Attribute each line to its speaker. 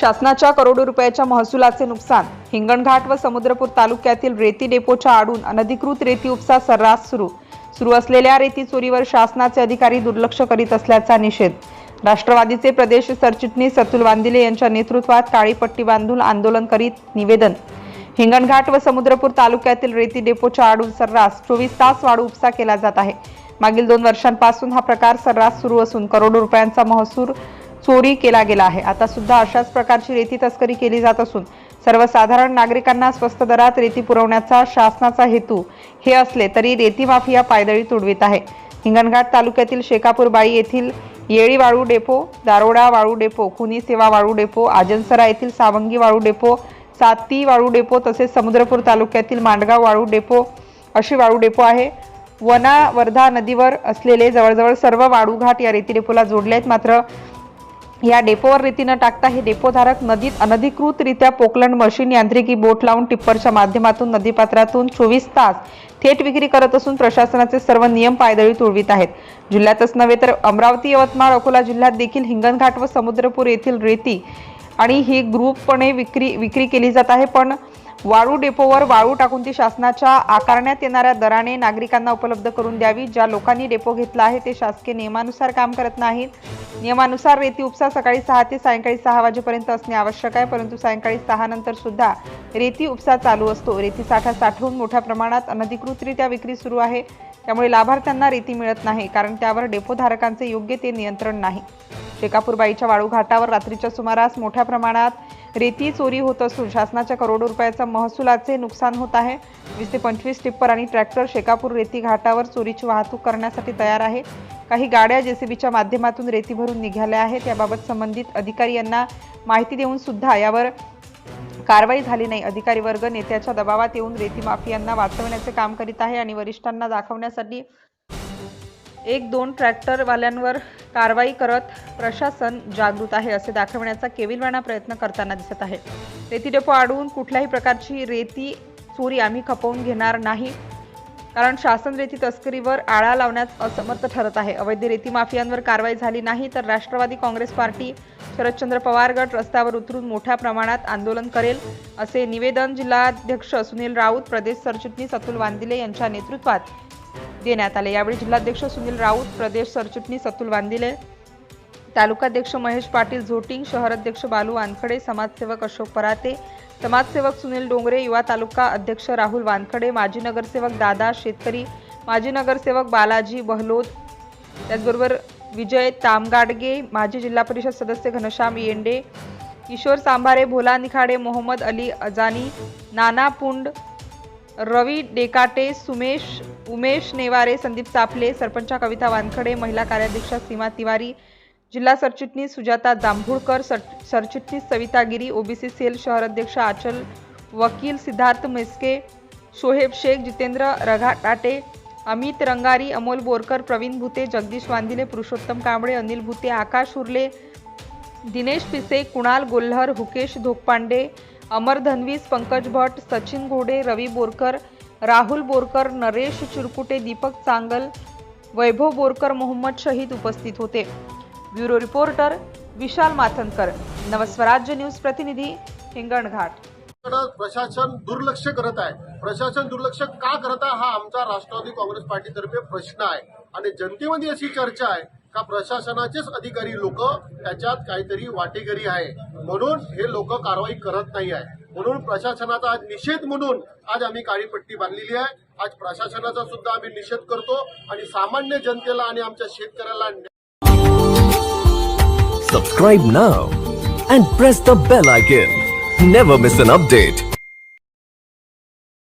Speaker 1: शासनाच्या करोडो रुपयाच्या महसुलाचे नुकसान. हिंगणघाट व समुद्रपूर तालुक्यातील रेती डेपोच्या आडून अनधिकृत रेती उपसा सर्रास सुरू. सुरू असलेल्या रेती चोरीवर शासनाचे अधिकारी दुर्लक्ष करीत असल्याचा निषेध. राष्ट्रवादीचे प्रदेश सरचिटणीस अतुल वांदिले यांच्या नेतृत्वात काळी पट्टी बांधून आंदोलन करीत निवेदन. हिंगणघाट व समुद्रपूर तालुक्यातील रेती डेपोच्या आडून सर्रास चोवीस तास वाढू उपसा केला जात आहे. मागील दोन वर्षांपासून हा प्रकार सर्रास सुरू असून करोडो रुपयांचा महसूल चोरी केला गेला आहे. आता सुद्धा अशाच प्रकारची रेती तस्करी केली जात असून सर्वसाधारण नागरिकांना स्वस्त दरात रेती पुरवण्याचा शासनाचा हेतू हे असले तरी रेती माफिया पायदळी तुडवीत आहे. हिंगणघाट तालुक्यातील शेकापूर बाई येथील येळी वाळू डेपो दारोडा वाळू डेपो खुनी सेवा वाळू डेपो आजनसरा येथील सावंगी वाळू डेपो साती वाळू डेपो तसेच समुद्रपूर तालुक्यातील मांडगाव वाळू डेपो अशी वाळू डेपो आहे. वना वर्धा नदीवर असलेले जवळजवळ सर्व वाळूघाट या रेती डेपोला जोडले आहेत. मात्र या डेपोवर रेती न टाकता हे डेपोधारक नदीत अनधिकृतरित्या पोकलंड मशीन यांत्रिकी बोट लावून टिप्परच्या माध्यमातून नदीपात्रातून चोवीस तास थेट विक्री करत असून प्रशासनाचे सर्व नियम पायदळी तुडवीत आहेत. जिल्ह्यातच नव्हे तर अमरावती यवतमाळ अकोला जिल्ह्यात देखील हिंगणघाट व समुद्रपूर येथील रेती आणि ही ग्रुपपणे विक्री विक्री केली जात आहे. पण वाळू डेपोवर वाळू टाकून ती शासनाच्या आकारण्यात येणाऱ्या दराने नागरिकांना उपलब्ध करून द्यावी. ज्या लोकांनी डेपो घेतला आहे ते शासकीय नियमानुसार काम करत नाहीत. नियमानुसार रेती उपसा सकाळी सहा ते सायंकाळी सहा वाजेपर्यंत असणे आवश्यक आहे परंतु सायंकाळी सहा नंतर सुद्धा रेती उपसा चालू असतो. रेती साठा साठवून मोठ्या प्रमाणात अनधिकृतरित्या विक्री सुरू आहे. त्यामुळे लाभार्थ्यांना रेती मिळत नाही कारण त्यावर डेपोधारकांचे योग्य ते नियंत्रण नाही. शेकापूरबाईच्या वाळू घाटावर रात्रीच्या सुमारास मोठ्या प्रमाणात रेती चोरी होत असून शासनाच्या करोडो रुपयाचा महसुलाचे नुकसान होत आहे. वीस ते पंचवीस टिप्पर आणि ट्रॅक्टर शेकापूर रेती घाटावर चोरीची वाहतूक करण्यासाठी तयार आहे. काही गाड्या जेसीबीच्या माध्यमातून रेती भरून निघाल्या आहेत. याबाबत संबंधित अधिकारी यांना माहिती देऊन सुद्धा यावर कारवाई झाली नाही. अधिकारी वर्ग नेत्याच्या दबावात येऊन रेती माफियांना वाचवण्याचे काम करीत आहे आणि वरिष्ठांना दाखवण्यासाठी एक दोन ट्रॅक्टरवाल्यांवर कारवाई करत प्रशासन जागृत आहे असे दाखवण्याचा केविलवाणा प्रयत्न करताना दिसत आहे. रेती डेपो अडवून कुठल्याही प्रकारची रेती चोरी आम्ही खपवून घेणार नाही. कारण शासन रेती तस्करीवर आळा लावण्यास असमर्थ ठरत आहे. अवैध रेती माफियांवर कारवाई झाली नाही तर राष्ट्रवादी काँग्रेस पार्टी शरदचंद्र पवार गट रस्त्यावर उतरून मोठ्या प्रमाणात आंदोलन करेल असे निवेदन जिल्हाध्यक्ष सुनील राऊत प्रदेश सरचिटणीस अतुल वांदिले यांच्या नेतृत्वात देण्यात आले. यावेळी जिल्हाध्यक्ष सुनील राऊत प्रदेश सरचिटणीस अतुल वांदिले तालुकाध्यक्ष महेश पाटील झोटिंग शहराध्यक्ष बालू वानखडे समाजसेवक अशोक पराते समाजसेवक सुनील डोंगरे युवा तालुका अध्यक्ष राहुल वानखडे माजी नगरसेवक दादा शेतकरी माजी नगरसेवक बालाजी बहलोद त्याचबरोबर विजय तामगाडगे माजी जिल्हा परिषद सदस्य घनश्याम येंडे किशोर सांभारे भोला निखाडे मोहम्मद अली अजानी नाना पुंड रवी डेकाटे सुमेश उमेश नेवारे संदीप साफले सरपंचा कविता वानखडे महिला कार्याध्यक्षा सीमा तिवारी जिल्हा सरचिटणीस सुजाता जांभूळकर सर सरचिटणीस सविता गिरी ओबीसी सेल शहर अध्यक्ष आचल वकील सिद्धार्थ मेस्के शोहेब शेख जितेंद्र रघाटाटे अमित रंगारी अमोल बोरकर प्रवीण भुते जगदीश वांदिले पुरुषोत्तम कांबळे अनिल भुते आकाश उर्ले दिनेश पिसे कुणाल गोल्हर हुकेश धोकपांडे अमर धनवीस पंकज भट सचिन घोडे रवी बोरकर राहुल बोरकर नरेश चिरकुटे दीपक चांगल वैभव बोरकर मोहम्मद शहीद उपस्थित होते. Bureau reporter Vishal Mathankar. Navswarajya news प्रतिनिधी हिंगणघाट.
Speaker 2: प्रशासन दुर्लक्ष करत आहे. प्रशासन दुर्लक्ष का करत आहे? हा आमचा राष्ट्रवादी काँग्रेस पार्टीतर्फे प्रश्न आहे. आणि जनतेमध्ये अशी चर्चा आहे का प्रशासनाचेच अधिकारी लोक त्याच्यात काहीतरी वाटेकरी आहे. म्हणून हे लोक कारवाई करत नाही आहे म्हणून प्रशासनाचा आज निषेध म्हणून आज आम्ही काळी पट्टी बांधलेली आहे. आज प्रशासनाचा सुद्धा आम्ही निषेध करतो आणि सामान्य जनतेला आणि आमच्या शेतकऱ्याला
Speaker 3: subscribe now and press the bell icon never miss an update